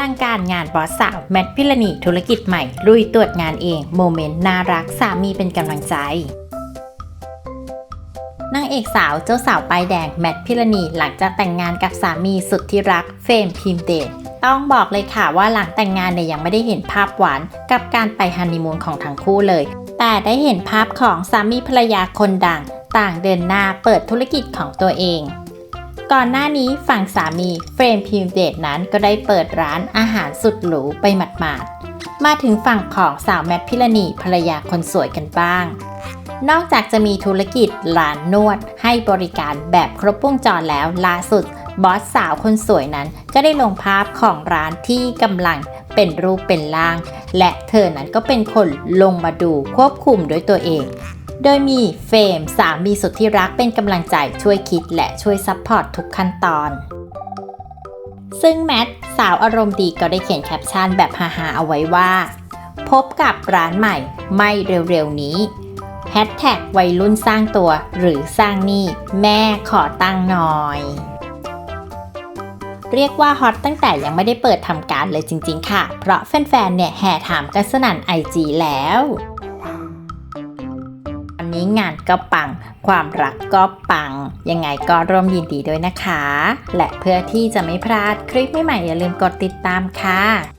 ตั้งการงานบอสสาวแมทพิรณีธุรกิจใหม่ลุยตรวจงานเองโมเมนต์น่ารักสามีเป็นกำลังใจนางเอกสาวเจ้าสาวป้ายแดงแมทพิรณีหลังจากแต่งงานกับสามีสุดที่รักเฟรมพิมเดชต้องบอกเลยค่ะว่าหลังแต่งงานเนี่ยยังไม่ได้เห็นภาพหวาน กับการไปฮันนีมูนของทั้งคู่เลย แต่ได้เห็นภาพของสามีภรรยาคนดัง ต่างเดินหน้าเปิดธุรกิจของตัวเอง ก่อนหน้านี้ฝั่งสามีเฟรมพิมเดชนั้นก็ได้เปิดร้านอาหารสุดหรูไปหมาดๆ มาถึงฝั่งของสาวแมทพิรณีภรรยาคนสวยกันบ้าง นอกจากจะมีธุรกิจร้านนวดให้บริการแบบครบวงจรแล้วล่าสุดบอสสาวคนสวยนั้นก็ได้ลงภาพของร้านที่กำลังเป็นรูปเป็นร่าง และเธอนั้นก็เป็นคนลงมาดูควบคุมด้วยตัวเอง โดยมีเฟมสามีสุดที่รักเป็นกำลังใจช่วยคิดและช่วยซัพพอร์ตทุกขั้นตอน ซึ่งแมทสาวอารมณ์ดีก็ได้เขียนแคปชั่นแบบฮาๆเอาไว้ว่า พบกับร้านใหม่ไม่เร็วๆนี้แฮชแท็กวัยรุ่นสร้างตัวหรือสร้างหนี้แม่ขอตั้งหน่อย เรียกว่าฮอตตั้งแต่ยังไม่ได้เปิดทำการเลยจริงๆค่ะ เพราะแฟนๆเนี่ยแห่ถามกันสนั่นไอจีแล้ว นี้งานก็ปัง ความรักก็ปัง ยังไงก็ร่วมยินดีด้วยนะคะ และเพื่อที่จะไม่พลาดคลิปใหม่ๆอย่าลืมกดติดตามค่ะ